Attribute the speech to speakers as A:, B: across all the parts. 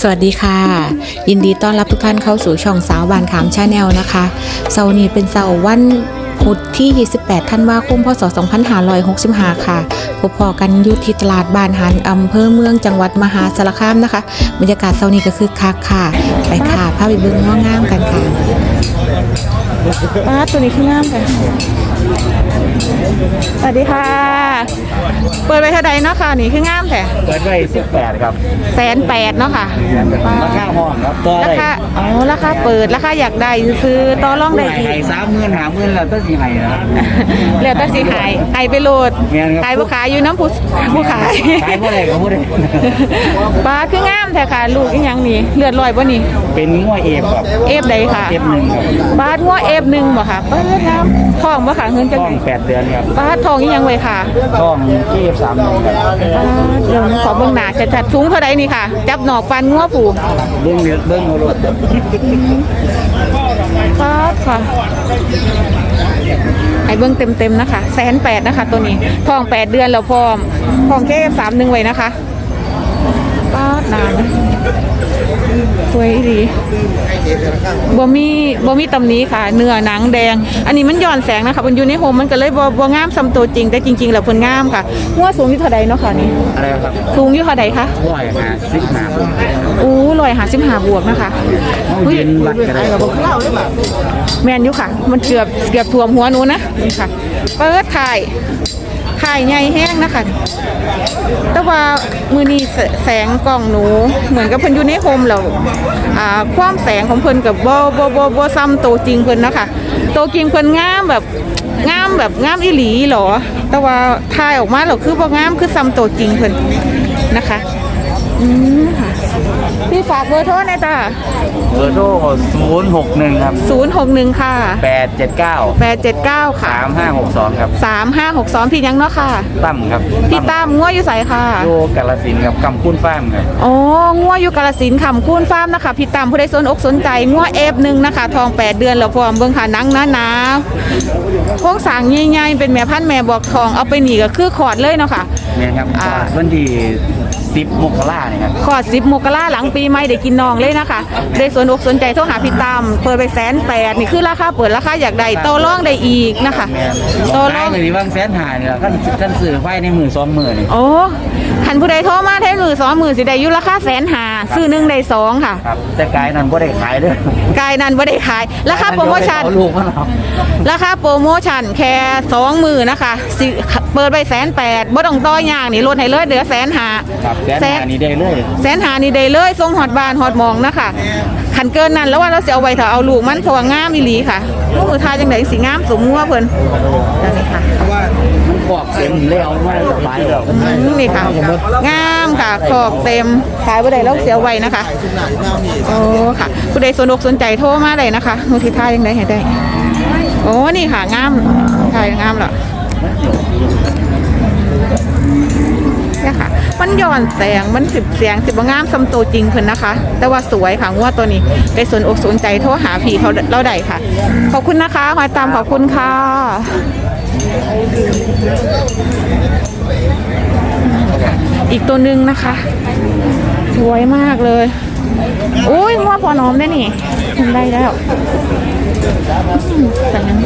A: สวัสดีค่ะ ยินดีต้อนรับทุกท่านเข้าสู่ช่องสาวบานขามชาแนลนะคะเสาร์นี้เป็นเสาร์วันพุธที่ 28 ธันวาคม พศ 2565 ค่ะพบพอกันอยู่ที่ตลาดบ้านหันอำเภอเมืองจังหวัดมหาสารคามนะคะ บรรยากาศเสาร์นี้ก็คือคักค่ะ ไปค่ะภาพไปเบิ้งง้องามกันค่ะป้าตัวนี้คืองามค่ะสวัสดีค่ะ เปิดไปเท่าใดเนาะค่ะนี่คืองามแท้
B: เปิดไว้สิบแปดครับ
A: แสนแปดเนาะค่ะ
B: ราคาห้องครับตัว
A: รา
B: อะไร
A: คาอ๋อราคาเปิดราคาอยากได้ซื้อต่อรองได้อีก
B: ไห้สามหมื่นหาหมื่นแล้วต้องสี่ไห้นะ
A: เหลือแต่สิหายหายไปโหลด
B: แม่นครับ
A: ขายผู้ขายอยู่น้ำผู้ผู้ขาย
B: ขายเมื่อไรก็เมื่อไร
A: ปลาคืองามแท้ค่ะ ลูกอีหยังนี่เลือดลอยบ่นี่
B: เป็นง้วเอฟครับ
A: เอฟใดค่ะ
B: เอฟหนึ่งครับ
A: ปลาหัวเอฟหนึ่งบ่ค่ะเปิดน้ำทองบ่ค่ะเงินจัง
B: ท้องแปดเดือนครับ
A: ปลาทองอีหยังไว้ค่ะ
B: ท้องเอฟสามหนึ่งครับ
A: ปลาเดี๋ยวขอเบิ่งหน้าจัดๆถุงเท่าใดนี่ค่ะ จับหนอกปันงัวผู
B: เบิ้งเนื้อเบิ้งเอารถ
A: ปลาค่ะให้เบิ่งเต็มๆนะคะแสนแปดนะคะ ตัวนี้ทองแปดเดือนแล้วพร้อมทองแค่สามหนึ่งไว้นะคะ ป้าดนานสวยดีบ่มีบ่มีตำหนี้ค่ะ เนื้อหนังแดง อันนี้มันย้อนแสงนะคะมันอยู่ในโฮมมันก็เลยบ่บ่งามซ้ำตัวจริง แต่จริง ๆ แล้วเพิ่นงามค่ะหัวสูงอยู่เท่าใดเนาะค่ะนี่
B: อะไรครับ
A: สูงอยู่เท่าใดคะ
B: ร้อยหาสิบหา
A: อู้ร้อยห้าสิบห้าบวกนะคะ
B: ห้องเย็นบัตรก็ได้ครับ
A: แม่นอยู่ค่ะ มันเกือบเกือบท่วมหัวหนูนะนี่ค่ะ เปิดถ่าย ถ่ายใหญ่แห้งนะคะ แต่ว่ามือนี้แสงกล่องหนู เหมือนกับเพิ่นอยู่ในโฮมแล้วอ่าความแสงของเพิ่นกับบ่บ่บ่บ่ซ้ำโตจริงเพิ่นนะคะโตจริงเพิ่นงามแบบงามแบบงามอีหลีหรอ แต่ว่าถ่ายออกมาเราคือบ่งามคือซ้ำโตจริงเพิ่นนะคะ อืม พี่ฝากเบอร์โทรหน่อยจ้า
B: เบอร์โทรศูนย์หกหนึ่งครับ
A: 061 ค่ะ
B: แปดเจ็ดเก้า
A: 879 ค่ะ
B: สามห้าหกสองครับ
A: 3562 พี่ยังเนาะค่ะ
B: ตั้มครับ
A: พี่ตามงัวอยู่ใสค่ะ
B: โยกาลสินธุ์ครับกำคุ้นฟ้ามครับ
A: โอ้งัวอยู่กาลสินธุ์ขำคูนฟาร์มนะคะพี่ตามผู้ใดสนอกสนใจงัวเอฟหนึ่งนะคะ ทอง 8 เดือนแล้วพร้อมเบิ่งค่ะหนังหนาหนาโครงสร้างใหญ่ๆเป็นแม่พันธุ์แม่บอกทองเอาไปหนีก็คือขอดเลยเนาะค่ะ
B: เนี่ยครับ
A: อ่า
B: วันที่ สิบมกราเนี่ยครับ
A: ขอดสิบมกราหลังปีใหม่ได้กินนองเลยนะคะ ได้สนอกสนใจโทรหาพี่ตามเปิดไปแสนแปดนี่คือราคาเปิดราคาอยากได้ต่อรองได้อีกนะคะ
B: แม่น
A: ต่อร
B: ขา
A: อยง
B: เลยที่ว่างแสนหาเนี่ยท่านท่านสื่อไฟในมือสองมือนี่
A: โอ้ขันผู้ใดโทรมาเท่มือสองมือสิได้อยู่ราคาแสนหาซื้อหนึ่งได้สองค่ะ
B: ครับ แต่กายนั้นก็ได้ขายเด้วย
A: กายนั้นบ่ได้ขาย ราคาโปรโมชั่น
B: เอาลูกมันเอา
A: ราคาโปรโมชั่นแค่สองมือนะคะสิเปิดไปแสนแปดบ่ต้องต่อย่างนี่ลดให้เลยเหลือแสนหา
B: ครับแสนหานี่ได้เลย
A: แสนหานี่ได้เลยส่งฮอดบ้านฮอดหมองนะคะขันเกินนั้นแล้วว่าเราสิเอาไว้ถ้าเอาลูกมันเพราะว่างามอีหลีค่ะลูกมือทายจังไดสิงามสมงัวเพิ่นนั่นนี่ค่ะ
B: มันขอบเต็มเลยเอามาสบายแล้ว
A: อืมนี่ค่ะงามค่ะขอบเต็มขายบ่ได้แล้วเสียไว้นะคะโอ้ค่ะผู้ใดสนอกสนใจโทรมาเลยนะคะมือที่ทายยังไงให้ได้โอ้นี่ค่ะงามทายงามเหรอ เนี่ยค่ะ มันย้อนแสงมันสิบเสียงสิบงามซัมโตจริงเพิ่นนะคะ แต่ว่าสวยค่ะงวดตัวนี้ไปสนอกสนใจโทรหาผีเขาเราได้ค่ะ ขอบคุณนะคะหอยตามขอบคุณค่ะอีกตัวหนึ่งนะคะ สวยมากเลยอุ้ยงัวพอน้อมได้นี่ทำได้แล้วแต่นั้น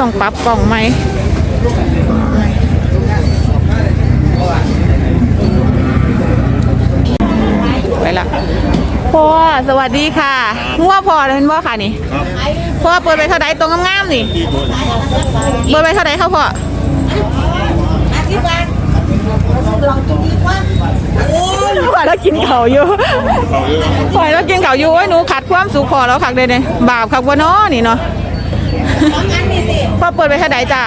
A: ต้องปรับกล่องไหม ไปละพ่อสวัสดีค่ะงัวพ่อเป็นบ่ค่ะนี่พ่อเปิดไปเท่าไดตรงงามๆนี่เปิดไปเท่าไดครับพ่อปล่อยแล้วกินเขาวอยู่ปล่อยแล้วกินเขาวอยู่ไอ้ยหนูขัดความสุขพอแล้วคักเลยเนี่ยบาปคักว่าน้อนี่เนาะพอเปิดไปเท่าไหร่จ้า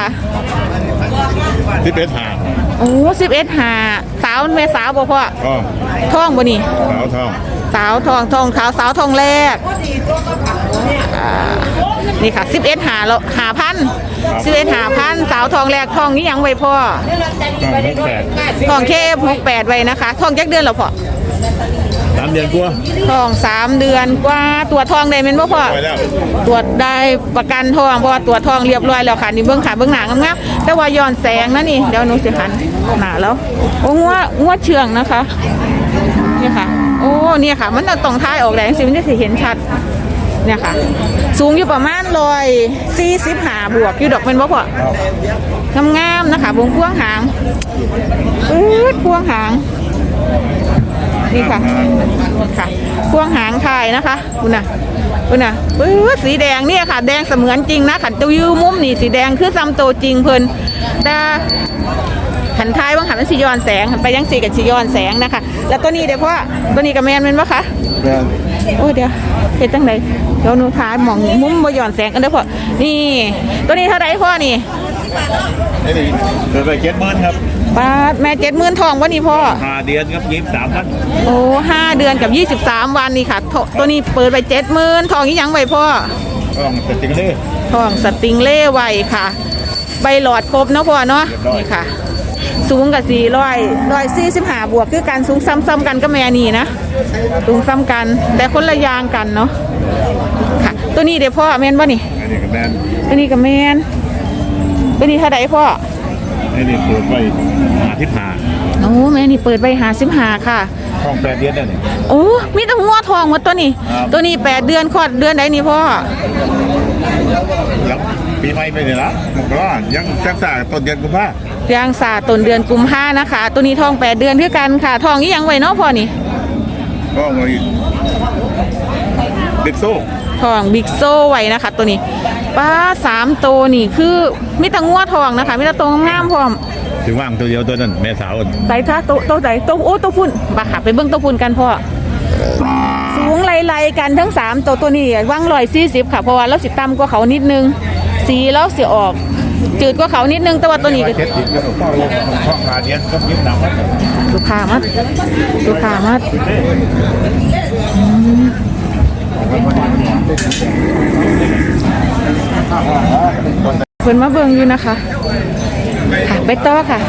C: ที่เป็นหา
A: โอ้สิบเอ็ดหาสาวแม่สาวบ่พ่อ
C: ท้อง
A: ท้องบ่นี่
C: สาวท้อง
A: สาวทองทองขาวสาวทองแรกอ่านี่ค่ะสิบเอ็ดหาแล้วหาพันสิบเอ็ดหาพันสาวทองแรกทองนี่ยังไว้พ่อ
C: ท้องหกแปด
A: ทองเคฟหกแปดไว้นะคะทองจักเดือนแล้วพ่อ
C: สามเดือนกว่า
A: ทองสามเดือนกว่าตัวจทองได้เป็นบ่พ่อ
C: ไปแล้ว
A: ตรวจได้ประกันทองเพราะว่าตรวจทองเรียบร้อยแล้วค่ะนี่เบื้องขาเบื้องหน้างามๆแต่ว่าย้อนแสงนะนี่เดี๋ยวหนูจะหัน หนาแล้วโอ้งัวงัวเชืองนะคะเนี่ยค่ะ โอ้เนี่ยค่ะ มันต้องท้ายออกแรงสิมันจะเห็นชัดเนี่ยค่ะ สูงอยู่ประมาณร้อยสี่สิบหาบวกอยู่ดอกเป็นบ่พองามๆนะคะวงพวงหางอืดพวงหางนี่ค่ะค่ะพวงหางไทยนะคะคุณน่ะ คุณน่ะปื้ดสีแดงเนี่ยค่ะ แดงเสมือนจริงนะขันตัวยูมุมนี่สีแดงคือซ้ำโตวจริงเพิ่นแต่ขันท้ายว่างหันเป็นสีย้อนแสงหันไปยังสีกับสีย้อนแสงนะคะ แล้วตัวนี้เดี๋ยวพ่อตัวนี้กับแมนเป็นปะคะโอ้ยเดี๋ยวเฮ็ดจังไดเดี๋ยวหนูทานหมองมุมบ่หย่อนแสงกันเด้อพ่อนี่ ตัวนี้เท่าไรพ่อนี่
C: นี่ดิเดินไปเก็ตเมินครับ
A: ป้าดแม่เจ็ดหมื่นทองวะนี่พ่อ
C: หาเดือนครับยี่สิบสามพัน
A: โอ้ห้าเดือนกับยี่สิบสามวันนี่ค่ะโถตัวนี้เปิดไปเจ็ดหมื่นทองยี่ยังไว้พ่อ
C: ก็ต้องเป็นจริงเลย
A: ทองสติงเล่ไว้ค่ะ ใบหลอดครบเนาะพ่อเนาะนี่ค่ะ สูงกับสี่ร้อยร้อยสี่สิบห้าบวกคือการสูงซ้ำๆกันก็แม่นี่นะสูงซ้ำกัน แต่คนละอยางกันเนาะค่ะ ตัวนี้เดี๋ยวพ่อแม่นบ่นี่
C: อันนี้ก็แมน
A: ตัวนี้กับแมนตัวนี้เท่าไดพ่อ
C: อันนี้เปิดไปหาทิพหา
A: โอ้แม่นี่เปิดใบหาสิบหาค่ะ
C: ห้องแปดเดือนได้เนี่ย
A: โอ้มีแต่หัวทองหมดตัวนี้
C: ครับ
A: ตัวนี้แปดเดือนคลอดเดือนไหนนี่พ่อ
C: ยังปีใหม่ไปเนี่ยละมันก็ยังสักษาต้นเดือนกุมภา
A: ยางสาต้นเดือนกุมภานะคะ ตัวนี้ทองแปดเดือนคือกันค่ะ ทองนี่ยังไว้เนาะพ่อนี่
C: ก็มา บิ๊กโซ่
A: ทองบิ๊กโซไว้นะคะ ตัวนี้ป้าสามตัวนี่คือมีแต่งัวทองนะคะมีแต่ตัวงามๆพร้อม
C: ถึงว่างตัวเดียวตัวนั้นแม่สาว
A: ไหนคะตัวตัวไหนตัวโอ้ตัวพุ่นมาค่ะไปเบิ้งตัวพุ่นกันพ่อสูงไล่ๆกันทั้งสามตัวตัวนี้ว่างลอยสี่สิบค่ะเพราะว่าเราสิต่ำกว่าเขานิดนึงสีแล้วสิออกจืดกว่าเขานิดนึงแต่ว่าตัวนี้ก็
C: เจ็ดสิบก็ต้องลงห้องหาเดือนก็ยิ้มหนังว่า
A: ลูกค้ามาลูกค้ามา เพิ่นมาเบิ่งอยู่นะคะค่ะไปต่อค่ะ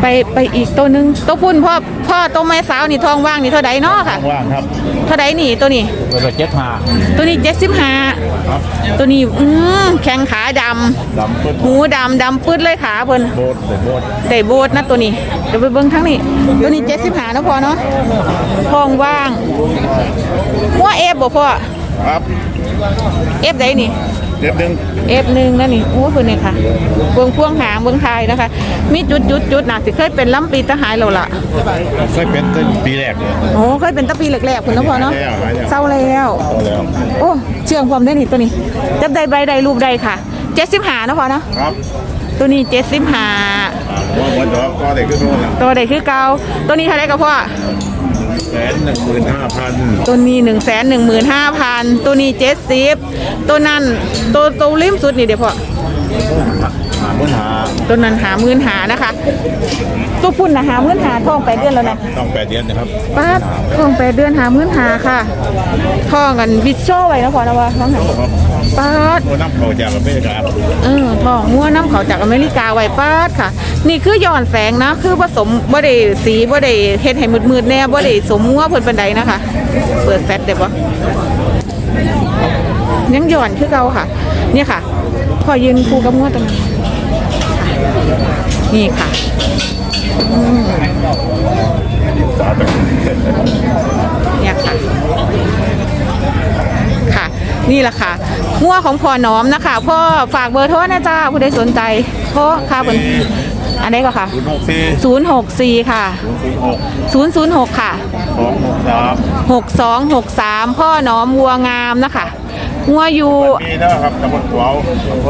A: ไปไปอีกตัวหนึงตัวพุ่นพ่อพ่อตัวแม่สาวนี่ทองว่างนี่เท่าใดเนาะค่ะ
C: ว่างครับ
A: เท่าใดนี่ตัวนี้
B: เปิดไปเจ็ดหา
A: ตัวนี้เจ็ดสิบห้าตัวนี้อืมแข้งขาด
C: ดำเปิดำ
A: หูดำดำปื้ดเลยขาเพิ่น
C: โบสถ์โบสถ์
A: ได้โบสนะตัวนี้เดี๋ยวไปเบิ้งทั้งนี้ ตัวนี้เจ็ดสิบหานะพ่อเนาะทองว่างหัวเอฟบ่พ่อ
C: ครับ
A: เอฟใดนี่
C: เดือนหนึ่ง
A: เอฟหนึ่งนั่นนี่โอ้เพิ่นนี่ค่ะเบิ้งพวงหางเบิ้งทายนะคะ มีจุดจุดจุดน่ะสิเคยเป็นลำปีทหารแล้วล่ะ
C: เคยเป็นตั้งปีแรกเลย
A: โอ้เคยเป็นตะปีแรกๆคุณนะพ่อเนาะ
C: แล้วหายแล้ว
A: เศร้าแล้ว
C: เอาแล้ว
A: โอ้เชื่องความได้นี่ตัวนี้จับได้ใบใดรูปใดค่ะเจ็ดสิบหานะพ่อเนาะ
C: ครับ
A: ตัวนี้เจ็ดสิบหา
C: ว่าวันดอกก็ได้ขึ้นโน่นละ
A: ตัวใดคือเก่าตัวนี้เท่าไรกับพ่อ
C: แสนหนึ่งหมื่นห้าพัน
A: ตัวนี้หนึ่งแสนหนึ่งหมื่นห้าพันตัวนี้เจ็ดสิบตัวนั้นตัวตัวริมสุดนี่เดี๋ยวพอ
C: หาปัญหา
A: ตัวนั้นหาหมื่นหานะคะตัวพุ่นนะหาหมื่นหาท้องแปดเดือนแล้วนะ
C: ต้องแปดเดือนนะครับ
A: ป้าดท้องแปดเดือนหาหมื่นหาค่ะท้องกันวิชโชไว้นะพอนะว่าท้องหา
C: ครับ
A: ป้าด
C: โอ้น้ำเขาจากอเมริกา
A: เออท้องม้วนน้ำเขาจากอเมริกาไว้ป้าดค่ะ นี่คือย้อนแสงนะ คือผสมบ่ได้สีบ่ได้เฮ็ดให้มืดๆแน่บ่ได้สมมัวเพิ่นปานใดนะคะ เปิดแฟลชได้ปะยังหย่อนคือเก่าค่ะ เนี่ยค่ะ พอยืนคู่กับงวดตรงนี้ค่ะนี่ค่ะอืมเนี่ยค่ะ ค่ะ นี่แหละค่ะงัวของพ่อน้อมนะคะพ่อฝากเบอร์โทรนะจ้าผู้ใดสนใจพ่อค่ะเป็นอันไหนี้ก็ค่ะ
C: ศูนย์หกสี่
A: 064 ค่ะ
C: ศูนย์ศูนย์หก
A: 006 ค่ะ
C: สองหกสาม
A: 6263 พ่อน้อมวัวงามนะคะ งัวอยู่
C: มีนะครับตำบลขวาว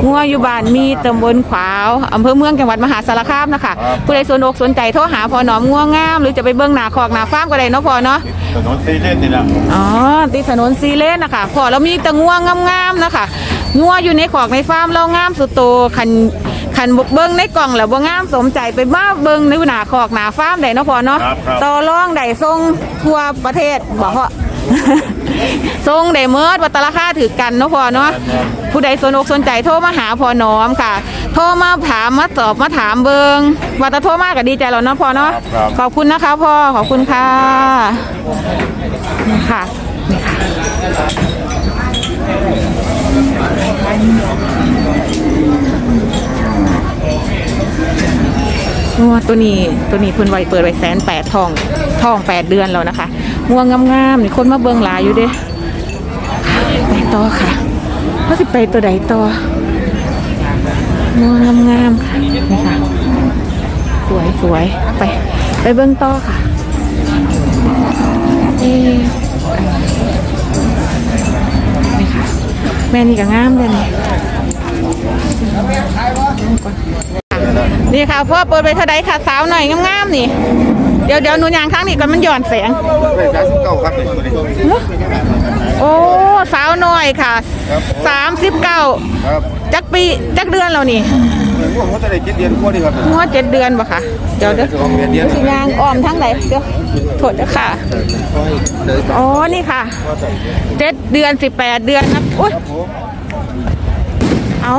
A: งัวอยู่บ้านมีตำบลขวาวอำเภอเมืองจังหวัดมหาสารคามนะคะ
C: ครับ
A: ผู้ใดสนอกสนใจโทรหาพอหนอมงัวงาม หรือจะไปเบิ้งหนาคอกหนาฟาร์มก็ได้เนาะพอเนาะ
C: ถนนซีเลนนี่นะ
A: อ๋อติดถนนซีเลนนะคะพอเรามีแต่งัวงามๆนะคะงัวอยู่ในขอกในฟาร์มเรางามสุดโตคันคันเบิ้งในกล่องแล้วบ่งามสมใจไปมาเบิ้งในหนาคอกหนาฟาร์มได้เนาะพอเนาะ
C: ครับครับ
A: ต่อรองได้ทรงทั่วประเทศบอกว่า ทรงได้เมิดวัตราคาถือกันเนาะพอเนาะผู้ใดสนอกสนใจโทรมาหาพอน้อมค่ะ โทรมาถามมาตอบมาถามเบิงว่าแตะโทรมากก็ดีใจแล้วเนาะพอเนาะ
C: ครับ
A: ขอบคุณนะคะพ่อขอบคุณค่ะนี่ค่ะนี่ค่ะ งัวตัวนี้ตัวนี้เพิ่นไว้เปิดไว้แสนแปดทองทองแปดเดือนแล้วนะคะงัวงามๆนี่คนมาเบิ่งหลายอยู่เด้ไปต่อค่ะเขาสิไปตัวใดต่องัวงามๆค่ะนี่ค่ะสวยสวยไปไปเบิ่งต่อค่ะเอ๊นี่ค่ะ แม่นี่ก็งามเลยนี่ นี่ค่ะพ่อเปิดไปเท่าใดค่ะสาวหน่อยงามๆนี่ เดี๋ยวเดี๋ยวหนูยางข้างนี้ก่อนมันหย่อนแสง
C: เป็นสามสิบเก้าครับตัวนี้
A: โอ้สาวหน่อยค่ะสามสิบเก้า
C: ครับ
A: จักปีจักเดือนแล้วนี่
C: ง่วงเขาจะได้เจ็ดเดือนกว่าดีครับ
A: งวดเจ็ดเดือนปะคะเดี๋ยวเดี๋ยว
C: สองเดือนเดือน
A: สิยางอ้อมทั้งไหนเดี๋ยวโทษนะค่ะอ๋อนี่ค่ะเจ็ดเดือนสิบแปดเดือนนะอุ้ยเอา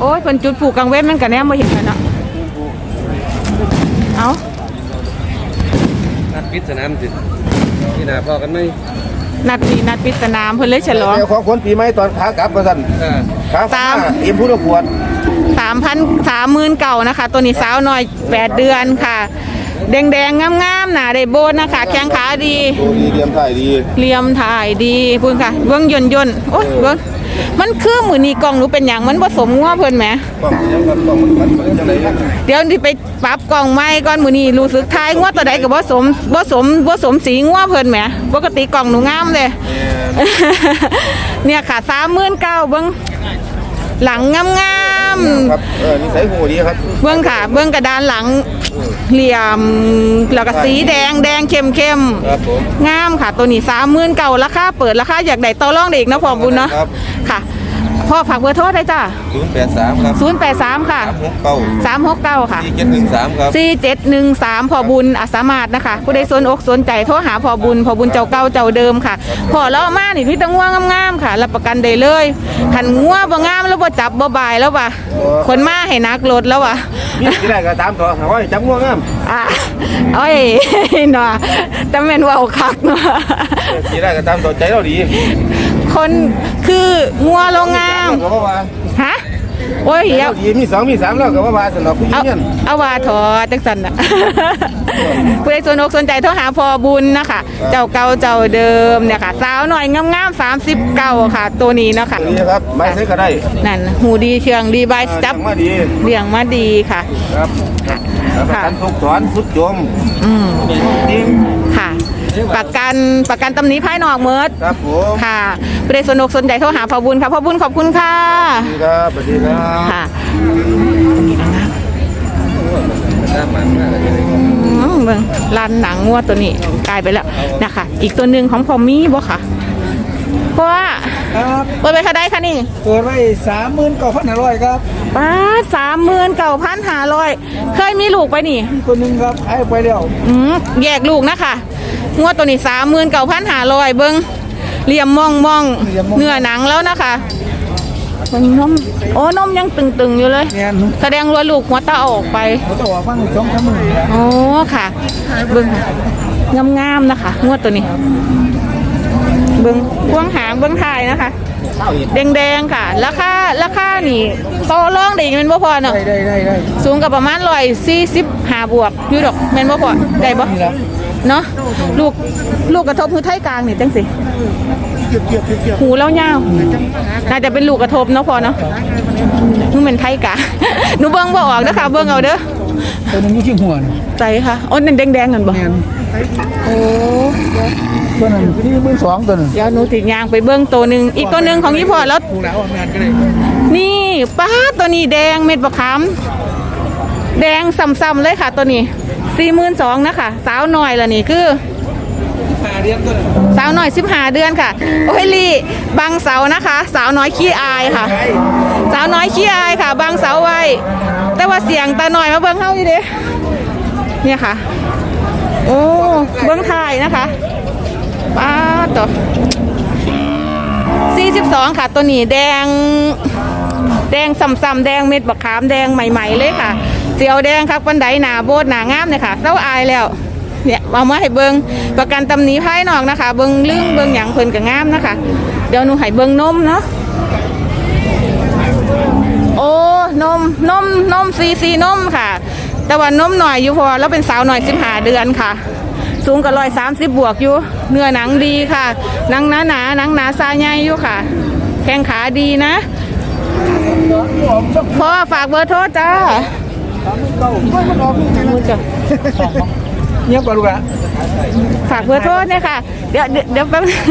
A: โอ้ยคนจุดผูกกลางเว้นมันกันแน่มาเห็นกันเนาะเอา
D: นัดพิษสนามสิที่นาพอกันไหม
A: นัดนี้นัดปริศนามเพิ่นเลยฉลอง
C: เดี๋ยวของคนปีใหม่ตอนขากลับมาสั่น
D: เออ
C: ขา
A: ตาม
C: เอ็มผู้ละขวด
A: สามพันสามหมื่นเก่านะคะ ตัวนี้สาวน้อยแปดเดือนค่ะ แดงแดงๆงามๆหนาได้โบนนะคะ แข้งขาดี
C: ดูดีเตรียมถ่ายดี
A: เหลี่ยมถ่ายดีพูนค่ะเบื้องยนต์ยนต์โอ้ยเบื้อง มันคือมือนีกล่องหนูเป็นอย่างมันผสมง้อเพิ่นไหม
C: ต้องยังกันต้องมันมันจังได๋
A: เดี๋ยวนี่ไปปรับกล่องไม้ก่อนมือนีรู้สึกทายง้อตัวใดกับผสมผสมผสมสีง้อเพิ่นไหมปกติกล่องหนูงามเลย เนี่ยค่ะสามหมื่นเก้าเบื้งหลังงาม ๆ
C: ครับเออนิสัยหูดีครับ
A: เบื้องค่ะเบื้องกระดานหลัง เหลี่ยมแล้วก็สีแดงแดงเข้มเข้มๆ
C: ครับผม
A: งามค่ะ ตัวนี้สามหมื่นเก่าราคาเปิดราคาอยากได้ต่อรองได้อีกนะพ่อบุญเนาะ
C: ครับ
A: ค่ะ พ่อฝากเบอร์โทรได้จ้า
C: 083ครับ
A: ศูนย์แปดสามค่ะ
C: 369
A: สามหกเก้าค่ะ
C: 4713ครับ
A: สี่เจ็ดหนึ่งสามพ่อบุญอาสามารถนะคะผู้ใดสนอกสนใจโทรหาพ่อบุญพ่อบุญเจ้าเก่าเจ้าเดิมค่ะพ่อเรามานี่พี่ตะง่วงงามๆค่ะรับประกันได้เลยขันง่วบ่งามแล้วบ่จับบ่บายแล้วว่ะคนมาให้นักรถแล้วว่ะ
C: นี่สิได้ก็ตามต่อหาว่าจับง่วงงาม
A: อะเอ้ยเนาะแต่แม่นเว่าคักเนาะ
C: สิได้ก็ตามต่อใจเราดี
A: คนคืองัวโรงงาม
C: ก็บ่ว่า
A: ฮะโอ้ยเดี๋ยว
C: เราดีมีสองมีสามแล้วก็บ่ว่าสำหรับผู้หญิ
A: เอา
C: งเนี่ย
A: เอาว่าถอจังสันนะ ผู้ใดสนอกสนใจโทรหาพอบุญนะคะเจ้าเก่าเจ้าเดิมเนี่ยค่ะ สาวหน่อยงามๆสามสิบเก้าค่ะ ตัวนี้เนาะค่ะ
C: นี่ครับไม่ซื้อก็ได้
A: นั่นหูดีเชียงดีใบายจับ
C: มาดี
A: เลี้ยงมาดีค่ะ
C: ครับแล้วประกันทุกถอนสุดโยม
A: อืม
C: จริง
A: ค่ะ ประกันประกันตำหนี้ภายนอกเมิด
C: ครับผม
A: ค่ะผู้ใดสนอกสนใจโทรหาพอบุญค่ะพอบุญขอบคุณค่ะ
C: สวัสดีครับสวัสดีครับ
A: ค่ะ
D: น้ำมันมากเลย
A: อืมเบิ่งร้านหนังงัวตัวนี้กลายไปแล้วนะคะ อีกตัวหนึ่งของพอมีบ่ค่ะเพราะว่า
E: ครับ
A: เปิดไปเท่าไดคะนี่
E: เปิดไว้สามหมื่นเก้าพันห้าร้อยครับ
A: ป้าสามหมื่นเก้าพันห้าร้อยเคยมีลูกไปนี่
E: มีคนหนึ่งครับให้ไปแล้ว
A: อืมแยกลูกนะคะ งวดตัวนี้สามหมื่นเก้าพันห้าร้อยเบิ้งเหลี่ยมมองมองเนื้อหนังแล้วนะคะเบิ่งนมโอ้นมยังตึงๆอยู่เลย
E: เนี่ย
A: แสดงว่าลูกหัวตาออกไป
E: เขาจะว่าฟังสองสามหมื่นแล้ว
A: อ๋อค่ะเบิ้งงามๆนะคะงวดตัวนี้ เบิ้งพวงหางเบิ้งท้ายนะคะแดงๆค่ะ ราคาราคานี่ต่อรองได้อีกแม่นบ่พอเนาะ
E: ได้ได้ได้ได้
A: สูงกับประมาณร้อยสี่สิบห้าบวกอยู่ดอกแม่นบ่พอได้บ่
E: นี่ละ
A: เนาะลูกลูกกระทบหูไทยกลางนี่จังสิหูแล้วยาวน่าจะเป็นลูกกระทบเนาะพอเนาะนูเป็นไทยกลางหนูเบิ่งบ่ออกเด้อค่ะเบิ่งเอาเด้อ
E: ตัวหนึงอยู่ที่หัวน่ะ
A: ใจค่ะโอ้นั่นแดงๆนั่นบ่
E: แม่น
A: โอ้
E: ตัวนั้นที่หมื่นสองตัวนึง
A: เดี๋ยวหนูติดยางไปเบิ่งตัวหนึงอีกตัวหนึงของยี่พ่อแล้ว
E: ถูกแล้วงานก็ได้
A: นี่ป้าตัวนี้แดงเม็ดบะขามแดงซ้ำๆเลยค่ะตัวนี้ สี่หมื่นสองนะคะสาวหน่อยละนี่คือ
E: หาเรียนตัวนึง
A: สาวหน่อยสิบหาเดือนค่ะ โอ้ยลีบางเสานะคะ สาวน้อยขี้อายค่ะ สาวน้อยขี้อายค่ะ บางเสาไว้ แต่ว่าเสียงตาหน่อยมาเบิ้งเฮาอยู่เด้เนี่ยค่ะ โอ้เบิ้งถ่ายนะคะป้าดตัว42ค่ะ ตัวนี้แดง แดงซ้ำๆแดงเม็ดบักขามแดงใหม่ ๆ เลยค่ะ เสียวแดงครับปันไดหนาโบดหนางามเนี่ยค่ะเศร้าอายแล้วเนี่ยเอามาให้เบิงประกันตำหนิภายนอกนะคะ เบิงลึงเบิงหยังเพิ่นก็งามนะคะ เดี๋ยวหนูให้เบิงนมเนาะโอ้นมนมนมซีซีนมค่ะ แต่ว่านมหน่อยอยู่พอแล้วเป็นสาวหน่อยสิบห้าเดือนค่ะ สูงกับร้อยสามสิบบวกอยู่ เนื้อหนังดีค่ะหนังหนาหนาหนังหนาซาใหญ่อยู่ค่ะ แข้งขาดีนะพ่อฝากเบอร์โทรจ้า มือจ้ะ
E: เงียบกว่าลูกอะ
A: ฝากเบอร์โทรเนี่ยค่ะ เดี๋ยวเดี๋ยวเดี๋ยวแป๊บนึง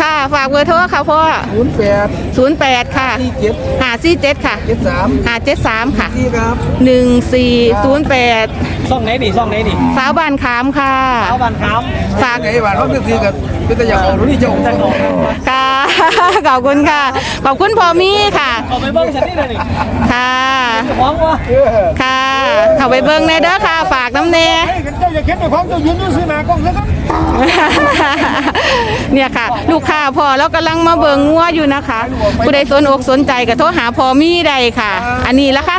A: ค่ะ ฝากเบอร์โทรค่ะพ่อ
E: ศูนย์แปด
A: ศูนย์แปดค่ะ
E: สี่เจ็ด
A: หาสี่เจ็ดค่ะ
E: เจ็ดสาม
A: หาเจ็ดสามค่ะ
E: สี่ครับ
A: หนึ่งสี่ศูนย์แปด
D: ช่องไหนดิช่องไหนดิ
A: สาวบานขามค่ะ
D: เอาบันครับ
A: ฝาก
E: ไงบ้านเขาจะซื้อกันเป็นแต่อยากเอารู้นี่เจ้าของ
A: ค่ะ ขอบคุณค่ะ ขอบคุณพอมี่ค่ะ
D: เอาไปเบิ้งฉันนี่เลยนี่
A: ค่ะ
D: พร้อมวะ
A: ค่ะ เข้าไปเบิ้งในเด้อค่ะ ฝากน้ำเน
E: เจ้าอย่าเข็นในของเจ้ายืนอยู่ซื้อหนากล้องซะครับ
A: เนี่ยค่ะ ลูกค้าพอแล้วกำลังมาเบิงงัวอยู่นะคะ ผู้ใดสนอกสนใจก็โทรหาพอมีใดค่ะ อันนี้ราคา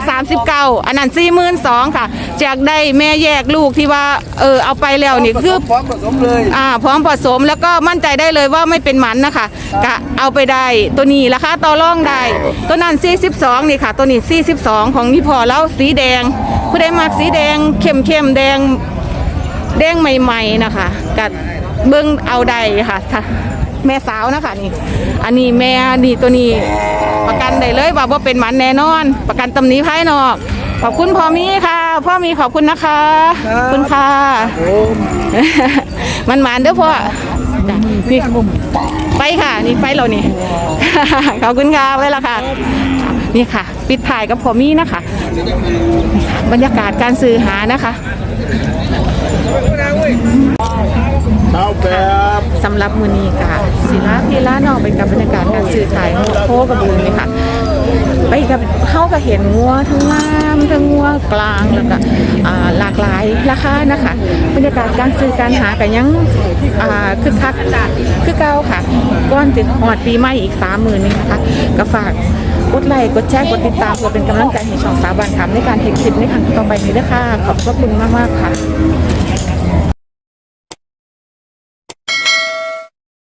A: 39อันนั้น42,000ค่ะ จากได้แม่แยกลูกที่ว่าเออเอาไปแล้วนี่คือ
E: พร้อมผสมเลย
A: อ่าพร้อมผสมแล้วก็มั่นใจได้เลยว่าไม่เป็นหมันนะคะกะเอาไปได้ตัวนี้ราคาต่อรองได้ ตัวนั้น 42 นี่ค่ะ ตัวนี้ 42 ของนี่พอแล้วสีแดง ผู้ใดมักสีแดงเข้มเข้มๆแดงแดงใหม่ๆนะคะกัดเบิ้งเอาได้ค่ะแม่สาวนะคะนี่ อันนี้แม่นี่ตัวนี้ ประกันได้เลยว่าว่าเป็นหมันแน่นอน ประกันตำหนี้ภายนอก ขอบคุณพ่อมีค่ะ พ่อมีขอบคุณนะคะขอบคุณค่ะมันหมันเด้อพ่อนี่ไปค่ะ นี่ไปเรานี่ขอบคุณค่ะไว้ละค่ะ นี่ค่ะ ปิดถ่ายกับพ่อมีนะคะ บรรยากาศการซื้อหานะคะ
C: เท้าแบบ
A: สำหรับมือนี้ค่ะศิลาพีลานอกไปกับบรรยากาศการซื้อขายงัวโคกระบือนี่ค่ะ ไปกับเข้าก็เห็นงัวทั้งงามทั้งงัวกลางแล้วก็อ่าหลากหลายราคานะคะบรรยากาศการซื้อการหากันยังอ่าคึกคักคือเก่าค่ะก้อนติดหอดปีใหม่อีกสามหมื่นนี่นะคะก็ฝาก กดไลค์กดแชร์กดติดตามเพื่อเป็นกำลังใจให้ช่องสาวบานคำในการเห็นคลิปในครั้งต่อไปนี้ด้วยค่ะ ขอบพระคุณมากๆค่ะ